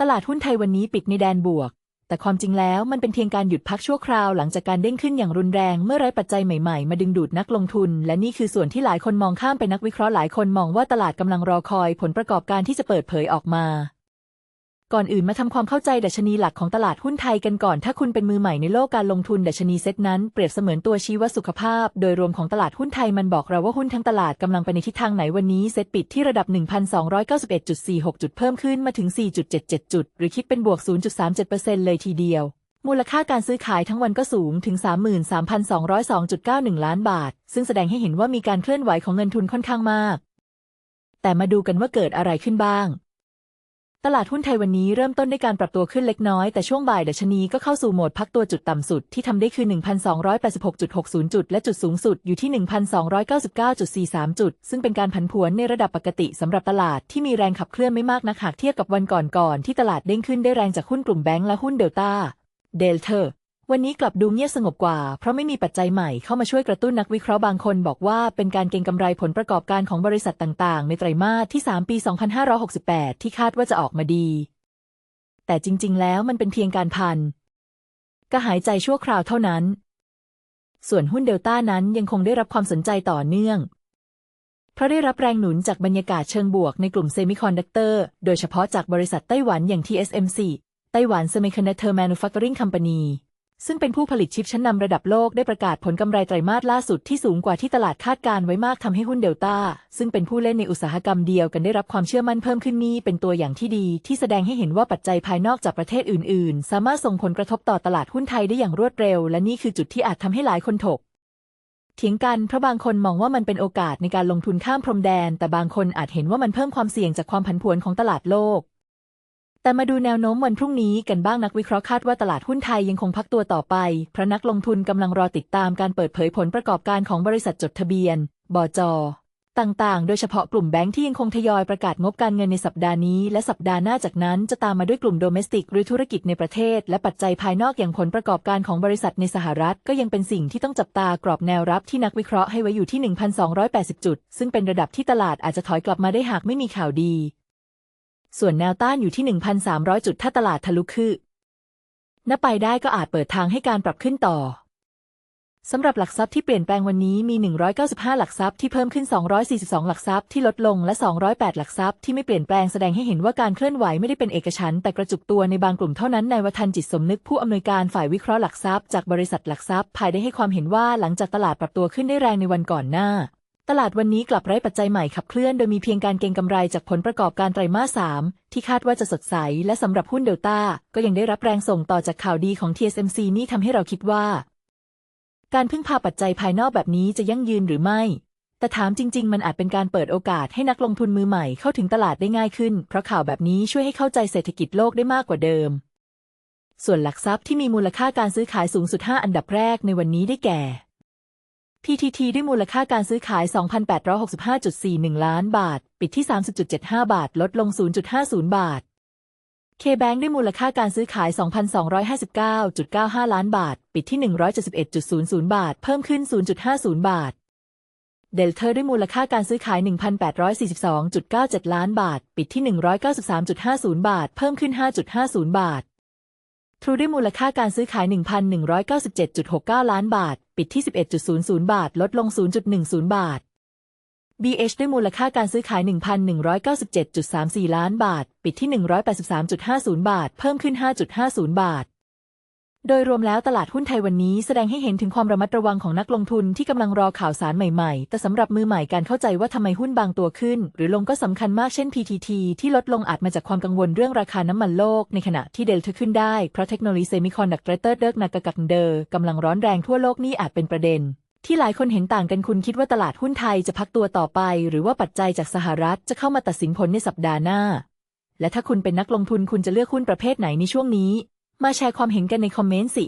ตลาดหุ้นไทยวันนี้ปิดในแดนบวก แต่ความจริงแล้วมันเป็นเพียงการหยุดพักชั่วคราวหลังจากการเด้งขึ้นอย่างรุนแรงเมื่อไร้ปัจจัยใหม่ๆ มาดึงดูดนักลงทุน และนี่คือส่วนที่หลายคนมองข้ามไปนักวิเคราะห์หลายคนมองว่าตลาดกำลังรอคอยผลประกอบการที่จะเปิดเผยออกมา ก่อนอื่นมาทำความเข้าใจดัชนีหลักของตลาดหุ้นไทยกันก่อน ถ้าคุณเป็นมือใหม่ในโลกการลงทุนดัชนีเซตนั้นเปรียบเสมือนตัวชี้วัดสุขภาพ โดยรวมของตลาดหุ้นไทยมันบอกเราว่าหุ้นทั้งตลาดกำลังไปในทิศทางไหนวันนี้เซตปิดที่ระดับ 1,291.46 จุดเพิ่มขึ้นมาถึง 4.77 จุด หรือคิดเป็นบวก 0.37%เลยทีเดียวมูลค่าการซื้อขายทั้งวันก็สูงถึง 33,202.91 ล้านบาท ซึ่งแสดงให้เห็นว่ามีการเคลื่อนไหวของเงินทุนค่อนข้างมาก แต่มาดูกันว่าเกิดอะไรขึ้นบ้าง ตลาดหุ้นไทยวันนี้เริ่มต้นด้วยการปรับตัวขึ้นเล็กน้อย แต่ช่วงบ่ายดัชนีก็เข้าสู่โหมดพักตัวจุดต่ำสุดที่ทำได้คือ 1,286.60 จุด และจุดสูงสุดอยู่ที่ 1,299.43 จุด ซึ่งเป็นการผันผวนในระดับปกติสำหรับตลาดที่มีแรงขับเคลื่อนไม่มากนักหากเทียบกับวันก่อนๆที่ตลาดเด้งขึ้นได้แรงจากหุ้นกลุ่มแบงก์และหุ้นเดลต้าเดลเทอร์ วันนี้กลับดูเงียบสงบกว่า เพราะไม่มีปัจจัยใหม่เข้ามาช่วยกระตุ้นนักวิเคราะห์บางคนบอกว่าเป็นการเก็งกำไรผลประกอบการของบริษัทต่างๆ ในไตรมาสที่ 3 ปี 2568 ที่คาดว่าจะออกมาดี แต่จริง ๆ แล้วมันเป็นเพียงการพันกระหายใจชั่วคราวเท่านั้น ส่วนหุ้นเดลต้านั้นยังคงได้รับความสนใจต่อเนื่อง เพราะได้รับแรงหนุนจากบรรยากาศเชิงบวกในกลุ่มเซมิคอนดักเตอร์ โดยเฉพาะจากบริษัทไต้หวันอย่าง TSMC ไต้หวัน Semiconductor Manufacturing Company ซึ่งเป็นผู้ผลิตชิปชั้นนำระดับโลกได้ประกาศผลกำไรไตรมาสล่าสุดที่สูงกว่าที่ตลาดคาดการไว้มากทำให้หุ้นเดลต้า ซึ่งเป็นผู้เล่นในอุตสาหกรรมเดียวกันได้รับความเชื่อมั่นเพิ่มขึ้นนี้เป็นตัวอย่างที่ดี ที่แสดงให้เห็นว่าปัจจัยภายนอกจากประเทศอื่น ๆ สามารถส่งผลกระทบต่อตลาดหุ้นไทยได้อย่างรวดเร็ว และนี่คือจุดที่อาจทำให้หลายคนถกเถียงกันเพราะบางคนมองว่ามันเป็นโอกาสในการลงทุนข้ามพรมแดน แต่บางคนอาจเห็นว่ามันเพิ่มความเสี่ยงจากความผันผวนของตลาดโลก แต่มาดูแนวโน้มวันพรุ่งนี้กันบ้างนักวิเคราะห์คาดว่าตลาดหุ้นไทยยังคงพักตัวต่อไป เพราะนักลงทุนกำลังรอติดตามการเปิดเผยผลประกอบการของบริษัทจดทะเบียน บจ ต่างๆ โดยเฉพาะกลุ่มแบงค์ที่ยังคงทยอยประกาศงบการเงินในสัปดาห์นี้ และสัปดาห์หน้าจากนั้นจะตามมาด้วยกลุ่มโดเมสติกหรือธุรกิจในประเทศ และปัจจัยภายนอกอย่างผลประกอบการของบริษัทในสหรัฐ ก็ยังเป็นสิ่งที่ต้องจับตากรอบแนวรับที่นักวิเคราะห์ให้ไว้อยู่ที่ 1,280 จุด ซึ่งเป็นระดับที่ตลาดอาจจะถอยกลับมาได้หากไม่มีข่าวดี ส่วนแนวต้านอยู่ที่ 1,300 จุดถ้าตลาดทะลุขึ้นนับไปได้ก็อาจเปิดทางให้การปรับขึ้นต่อ สำหรับหลักทรัพย์ที่เปลี่ยนแปลงวันนี้มี 195 หลักทรัพย์ที่เพิ่มขึ้น 242 หลักทรัพย์ที่ลดลงและ 208 หลักทรัพย์ที่ไม่เปลี่ยนแปลงแสดงให้เห็นว่าการเคลื่อนไหวไม่ได้เป็นเอกฉันท์แต่กระจุกตัวในบางกลุ่มเท่านั้นนายวัฒนจิตสมนึกผู้อำนวยการฝ่ายวิเคราะห์หลักทรัพย์จากบริษัทหลักทรัพย์ภายได้ให้ความเห็นว่าหลังจากตลาดปรับตัวขึ้นได้แรงในวันก่อนหน้า ตลาดวันนี้กลับไร้ปัจจัยใหม่ขับเคลื่อนโดยมีเพียงการเก็งกำไรจากผลประกอบการไตรมาส3ที่คาดว่าจะสดใส และสำหรับหุ้นเดลต้าก็ยังได้รับแรงส่งต่อจากข่าวดีของ TSMC นี่ทำให้เราคิดว่า การพึ่งพาปัจจัยภายนอกแบบนี้จะยั่งยืนหรือไม่ แต่ถามจริง ๆ มันอาจเป็นการเปิดโอกาสให้นักลงทุนมือใหม่เข้าถึงตลาดได้ง่ายขึ้น เพราะข่าวแบบนี้ช่วยให้เข้าใจเศรษฐกิจโลกได้มากกว่าเดิม ส่วนหลักทรัพย์ที่มีมูลค่าการซื้อขายสูงสุด 5 อันดับแรกในวันนี้ได้แก่ PTT ได้มูลค่าการซื้อขาย 2,865.41 ล้านบาท ปิดที่ 30.75 บาท ลดลง 0.50 บาท KBank ได้มูลค่าการซื้อขาย 2,259.95 ล้านบาท ปิดที่ 171.00 บาท เพิ่มขึ้น 0.50 บาท เดลเทอร์ได้มูลค่าการซื้อขาย 1,842.97 ล้านบาท ปิดที่ 193.50 บาท เพิ่มขึ้น 5.50 บาท ทรูได้มูลค่าการซื้อขาย 1,197.69 ล้านบาท ปิดที่ 11.00 บาท ลดลง 0.10 บาท BH ด้วยมูลค่าการซื้อขาย 1,197.34 ล้านบาท ปิดที่ 183.50 บาท เพิ่มขึ้น 5.50 บาท โดยรวมแล้วตลาดหุ้นไทยวันนี้แสดงให้เห็นถึงความระมัดระวังของนักลงทุนที่กำลังรอข่าวสารใหม่ๆ แต่สำหรับมือใหม่การเข้าใจว่าทำไมหุ้นบางตัวขึ้น หรือลงก็สำคัญมากเช่น PTT ที่ลดลงอาจมาจากความกังวลเรื่องราคาน้ำมันโลก ในขณะที่เดลเทขึ้นได้ เพราะเทคโนโลยีเซมิคอนดักเตอร์เดิกนักกักเดอร์กำลังร้อนแรงทั่วโลกนี่อาจเป็นประเด็น ที่หลายคนเห็นต่างกันคุณคิดว่าตลาดหุ้นไทยจะพักตัวต่อไป หรือว่าปัจจัยจากสหรัฐจะเข้ามาตัดสินผลในสัปดาห์หน้า และถ้าคุณเป็นนักลงทุนคุณจะเลือกหุ้นประเภทไหนในช่วงนี้ มาแชร์ความเห็นกันในคอมเมนต์สิ